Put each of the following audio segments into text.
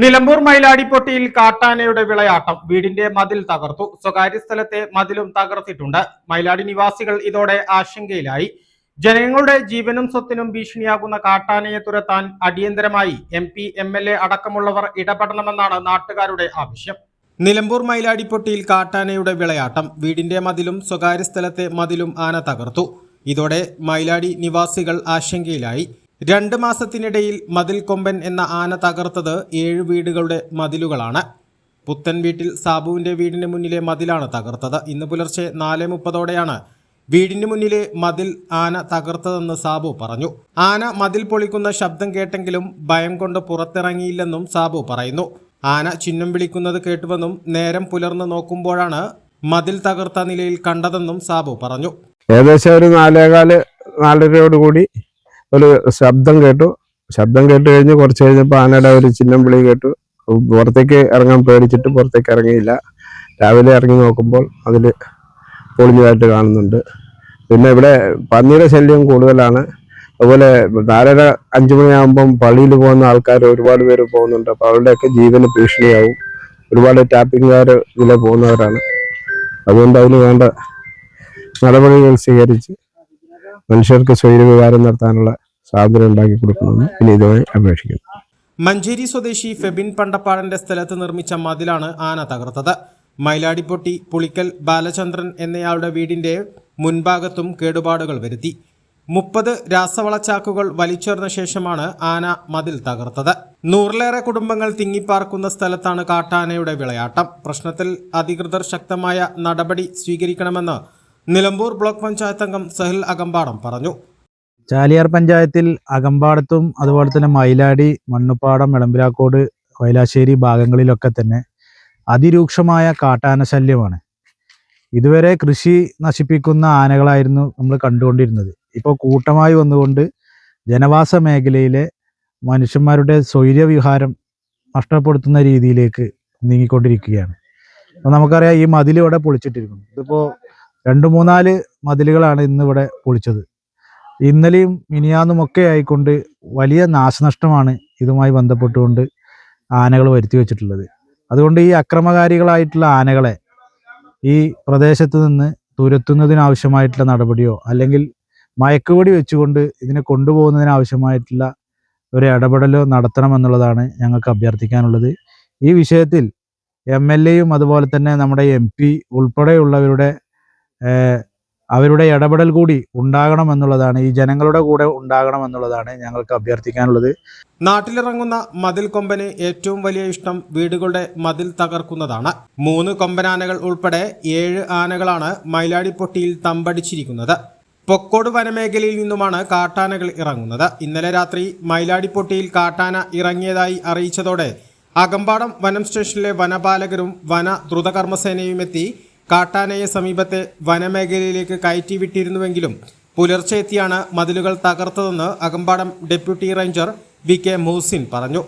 നിലമ്പൂർ മൈലാടിപ്പൊട്ടിയിൽ കാട്ടാനയുടെ വിളയാട്ടം വീടിന്റെ മതിൽ തകർത്തു. സ്വകാര്യ സ്ഥലത്തെ മതിലും തകർത്തിട്ടുണ്ട്. മൈലാടി നിവാസികൾ ഇതോടെ ആശങ്കയിലായി. ജനങ്ങളുടെ ജീവനും സ്വത്തിനും ഭീഷണിയാകുന്ന കാട്ടാനയെ തുരത്താൻ അടിയന്തരമായി M P M L A അടക്കമുള്ളവർ ഇടപെടണമെന്നാണ് നാട്ടുകാരുടെ ആവശ്യം. നിലമ്പൂർ മൈലാടിപ്പൊട്ടിയിൽ കാട്ടാനയുടെ വിളയാട്ടം വീടിന്റെ മതിലും സ്വകാര്യ സ്ഥലത്തെ മതിലും ആന തകർത്തു. ഇതോടെ മൈലാടി നിവാസികൾ ആശങ്കയിലായി. രണ്ട് മാസത്തിനിടയിൽ മതിൽ കൊമ്പൻ എന്ന ആന തകർത്തത് ഏഴ് വീടുകളുടെ മതിലുകളാണ്. പുത്തൻ വീട്ടിൽ സാബുവിന്റെ വീടിന് മുന്നിലെ മതിലാണ് തകർത്തത്. ഇന്ന് പുലർച്ചെ നാല് മുപ്പതോടെയാണ് വീടിന് മുന്നിലെ മതിൽ ആന തകർത്തതെന്ന് സാബു പറഞ്ഞു. ആന മതിൽ പൊളിക്കുന്ന ശബ്ദം കേട്ടെങ്കിലും ഭയം കൊണ്ട് പുറത്തിറങ്ങിയില്ലെന്നും സാബു പറയുന്നു. ആന ചിഹ്നം വിളിക്കുന്നത് കേട്ടുവെന്നും നേരം പുലർന്ന് നോക്കുമ്പോഴാണ് മതിൽ തകർത്ത നിലയിൽ കണ്ടതെന്നും സാബു പറഞ്ഞു. ഏകദേശം ഒരു നാലേകാൽ നാലരയോട് കൂടി ഒരു ശബ്ദം കേട്ടു. ശബ്ദം കേട്ട് കഴിഞ്ഞ് കുറച്ച് കഴിഞ്ഞപ്പോൾ ആനയുടെ ഒരു ചിഹ്നം വിളി കേട്ടു. പുറത്തേക്ക് ഇറങ്ങാൻ പേടിച്ചിട്ട് പുറത്തേക്ക് ഇറങ്ങിയില്ല. രാവിലെ ഇറങ്ങി നോക്കുമ്പോൾ അതിൽ പൊളിഞ്ഞതായിട്ട് കാണുന്നുണ്ട്. പിന്നെ ഇവിടെ പന്നിയുടെ ശല്യം കൂടുതലാണ്. അതുപോലെ നാലര അഞ്ചു മണിയാകുമ്പം പള്ളിയിൽ പോകുന്ന ആൾക്കാർ ഒരുപാട് പേര് പോകുന്നുണ്ട്. അപ്പോൾ അവരുടെയൊക്കെ ജീവന് ഭീഷണിയാവും. ഒരുപാട് ടാപ്പിംഗുകാർ ഇതിലെ പോകുന്നവരാണ്. അതുകൊണ്ട് അതിന് വേണ്ട നടപടികൾ സ്വീകരിച്ച് മനുഷ്യർക്ക് സ്വൈര്യവികാരം നടത്താനുള്ള സാധ്യത ഉണ്ടാക്കി കൊടുക്കണമെന്ന് വിനീതമായി അപേക്ഷിക്കുന്നു. മഞ്ചേരി സ്വദേശി ഫെബിൻ പണ്ടപ്പാടന്റെ സ്ഥലത്ത് നിർമ്മിച്ച മതിലാണ് ആന തകർത്തത്. മൈലാടിപ്പൊട്ടി പുളിക്കൽ ബാലചന്ദ്രൻ എന്നയാളുടെ വീടിന്റെ മുൻഭാഗത്തും കേടുപാടുകൾ വരുത്തി. മുപ്പത് രാസവളച്ചാക്കുകൾ വലിച്ചെറിഞ്ഞ ശേഷമാണ് ആന മതിൽ തകർത്തത്. നൂറിലേറെ കുടുംബങ്ങൾ തിങ്ങിപ്പാർക്കുന്ന സ്ഥലത്താണ് കാട്ടാനയുടെ വിളയാട്ടം. പ്രശ്നത്തിൽ അധികൃതർ ശക്തമായ നടപടി സ്വീകരിക്കണമെന്ന് നിലമ്പൂർ ബ്ലോക്ക് പഞ്ചായത്ത് അംഗം സഹിൽ അകമ്പാടം പറഞ്ഞു. ചാലിയാർ പഞ്ചായത്തിൽ അകമ്പാടത്തും അതുപോലെ തന്നെ മയിലാടി മണ്ണുപ്പാടം എളമ്പിലാക്കോട് വൈലാശ്ശേരി ഭാഗങ്ങളിലൊക്കെ തന്നെ അതിരൂക്ഷമായ കാട്ടാന ശല്യമാണ് ഇതുവരെ കൃഷി നശിപ്പിക്കുന്ന ആനകളായിരുന്നു നമ്മൾ കണ്ടുകൊണ്ടിരുന്നത്. ഇപ്പോൾ കൂട്ടമായി വന്നുകൊണ്ട് ജനവാസ മേഖലയിലെ മനുഷ്യന്മാരുടെ സ്വൈര്യവിഹാരം നഷ്ടപ്പെടുത്തുന്ന രീതിയിലേക്ക് നീങ്ങിക്കൊണ്ടിരിക്കുകയാണ്. അപ്പോൾ നമുക്കറിയാം ഈ മതിൽ ഇവിടെ പൊളിച്ചിട്ടിരിക്കുന്നു. ഇതിപ്പോൾ രണ്ട് മൂന്നാൽ മതിലുകളാണ് ഇന്ന് ഇവിടെ പൊളിച്ചത്. ഇന്നലെയും മിനിയാന്നും ഒക്കെ ആയിക്കൊണ്ട് വലിയ നാശനഷ്ടമാണ് ഇതുമായി ബന്ധപ്പെട്ടുകൊണ്ട് ആനകൾ വരുത്തി വെച്ചിട്ടുള്ളത്. അതുകൊണ്ട് ഈ അക്രമകാരികളായിട്ടുള്ള ആനകളെ ഈ പ്രദേശത്ത് നിന്ന് തുരത്തുന്നതിനാവശ്യമായിട്ടുള്ള നടപടിയോ അല്ലെങ്കിൽ മയക്കുപൊടി വെച്ചുകൊണ്ട് ഇതിനെ കൊണ്ടുപോകുന്നതിനാവശ്യമായിട്ടുള്ള ഒരു ഇടപെടലോ നടത്തണമെന്നുള്ളതാണ് ഞങ്ങൾക്ക് അഭ്യർത്ഥിക്കാനുള്ളത്. ഈ വിഷയത്തിൽ എം എൽ എയും അതുപോലെ തന്നെ നമ്മുടെ എം പി ഉൾപ്പെടെയുള്ളവരുടെ അവരുടെ ഇടപെടൽ കൂടി ഉണ്ടാകണം എന്നുള്ളതാണ് ഈ ജനങ്ങളുടെ കൂടെ ഉണ്ടാകണം എന്നുള്ളതാണ് ഞങ്ങൾക്ക് അഭ്യർത്ഥിക്കാനുള്ളത്. നാട്ടിലിറങ്ങുന്ന മതിൽ കൊമ്പന് ഏറ്റവും വലിയ ഇഷ്ടം വീടുകളുടെ മതിൽ തകർക്കുന്നതാണ്. മൂന്ന് കൊമ്പനാനകൾ ഉൾപ്പെടെ ഏഴ് ആനകളാണ് മൈലാടിപ്പൊട്ടിയിൽ തമ്പടിച്ചിരിക്കുന്നത്. പൊക്കോട് വനമേഖലയിൽ നിന്നുമാണ് കാട്ടാനകൾ ഇറങ്ങുന്നത്. ഇന്നലെ രാത്രി മൈലാടിപ്പൊട്ടിയിൽ കാട്ടാന ഇറങ്ങിയതായി അറിയിച്ചതോടെ അകമ്പാടം വനം സ്റ്റേഷനിലെ വനപാലകരും വന ദ്രുതകർമ്മസേനയും എത്തി കാട്ടാനയെ സമീപത്തെ വനമേഖലയിലേക്ക് കയറ്റി വിട്ടിരുന്നുവെങ്കിലും പുലർച്ചെ എത്തിയാണ് മതിലുകൾ തകർത്തതെന്ന് Akampadam deputy ranger V K Moosin പറഞ്ഞു.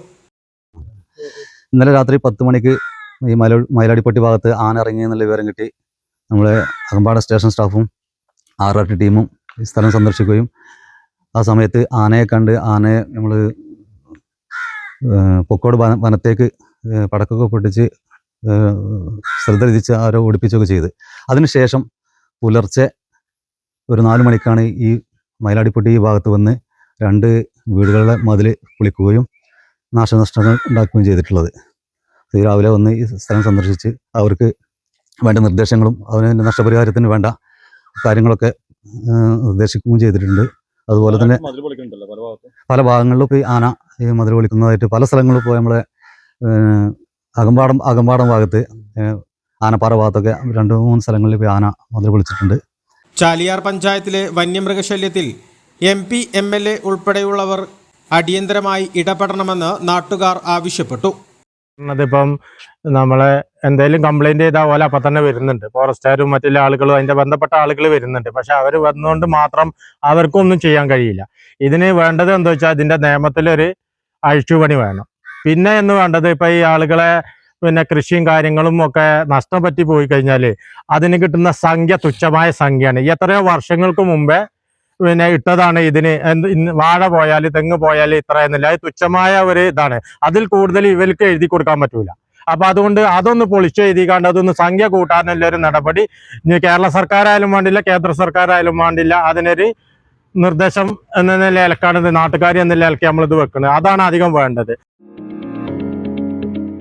ഇന്നലെ രാത്രി പത്ത് മണിക്ക് ഈ മല മയിലാടിപ്പട്ടി ഭാഗത്ത് ആന ഇറങ്ങി എന്നുള്ള വിവരം കിട്ടി. നമ്മളെ അകമ്പാട സ്റ്റേഷൻ സ്റ്റാഫും ആർ ആർ ടി ടീമും ഈ സ്ഥലം സന്ദർശിക്കുകയും ആ സമയത്ത് ആനയെ കണ്ട് ആനയെ നമ്മൾ പൊക്കോട് വന വനത്തേക്ക് പടക്കൊക്കെ പൊട്ടിച്ച് ശ്രദ്ധ തിരിച്ച് ആരോ ഓടിപ്പിച്ചൊക്കെ ചെയ്ത്. അതിനുശേഷം പുലർച്ചെ ഒരു നാല് മണിക്കാണ് ഈ മയിലാടിപ്പൊട്ടി ഈ ഭാഗത്ത് വന്ന് രണ്ട് വീടുകളുടെ മതിൽ പൊളിക്കുകയും നാശനഷ്ടങ്ങൾ ഉണ്ടാക്കുകയും ചെയ്തിട്ടുള്ളത്. ഈ രാവിലെ വന്ന് ഈ സ്ഥലം സന്ദർശിച്ച് അവർക്ക് വേണ്ട നിർദ്ദേശങ്ങളും അതിന് നഷ്ടപരിഹാരത്തിന് വേണ്ട കാര്യങ്ങളൊക്കെ നിർദ്ദേശിക്കുകയും ചെയ്തിട്ടുണ്ട്. അതുപോലെ തന്നെ പല ഭാഗങ്ങളിലും ഇപ്പോൾ ഈ ആന ഈ മതിൽ പൊളിക്കുന്നതായിട്ട് പല സ്ഥലങ്ങളിലും ഇപ്പോൾ നമ്മളെ അകമ്പാടം അകമ്പാടം ഭാഗത്ത് ആനപ്പാറ ഭാഗത്തൊക്കെ രണ്ട് മൂന്ന് സ്ഥലങ്ങളിൽ പോയി ആന മുതൽ വിളിച്ചിട്ടുണ്ട് ചാലിയാർ പഞ്ചായത്തിലെ വന്യമൃഗശല്യത്തിൽ M P M L A ഉൾപ്പെടെയുള്ളവർ അടിയന്തരമായി ഇടപെടണമെന്ന് നാട്ടുകാർ ആവശ്യപ്പെട്ടു. അതിപ്പം നമ്മളെ എന്തെങ്കിലും കംപ്ലൈന്റ് ചെയ്താൽ പോലെ അപ്പം തന്നെ വരുന്നുണ്ട്. ഫോറസ്റ്റുകാരും മറ്റുള്ള ആളുകളും അതിന്റെ ബന്ധപ്പെട്ട ആളുകൾ വരുന്നുണ്ട്. പക്ഷെ അവർ വന്നുകൊണ്ട് മാത്രം അവർക്കൊന്നും ചെയ്യാൻ കഴിയില്ല. ഇതിന് വേണ്ടത് എന്താ വെച്ചാൽ ഇതിന്റെ നിയമത്തിലൊരു അഴിച്ചുപണി വേണം. പിന്നെ എന്ന് വേണ്ടത് ഇപ്പൊ ഈ ആളുകളെ പിന്നെ കൃഷിയും കാര്യങ്ങളും ഒക്കെ നഷ്ടം പറ്റി പോയി കഴിഞ്ഞാൽ അതിന് കിട്ടുന്ന സംഖ്യ തുച്ഛമായ സംഖ്യയാണ്. എത്രയോ വർഷങ്ങൾക്ക് മുമ്പേ പിന്നെ ഇട്ടതാണ് ഇതിന് എന്ത് വാഴ പോയാൽ തെങ്ങ് പോയാൽ ഇത്ര എന്നില്ല. അത് തുച്ഛമായ ഒരു ഇതാണ്. അതിൽ കൂടുതൽ ഇവർക്ക് എഴുതി കൊടുക്കാൻ പറ്റൂല. അപ്പൊ അതുകൊണ്ട് അതൊന്ന് പൊളിച്ച് എഴുതിക്കാണ്ട് അതൊന്ന് സംഖ്യ കൂട്ടാനുള്ള ഒരു നടപടി കേരള സർക്കാരായാലും വേണ്ടില്ല കേന്ദ്ര സർക്കാരായാലും വേണ്ടില്ല. അതിനൊരു നിർദ്ദേശം എന്ന നിലയിലേക്കാണ് നാട്ടുകാരി എന്ന നിലയിലേക്ക് നമ്മളിത് വെക്കുന്നത് അതാണ് അധികം വേണ്ടത്.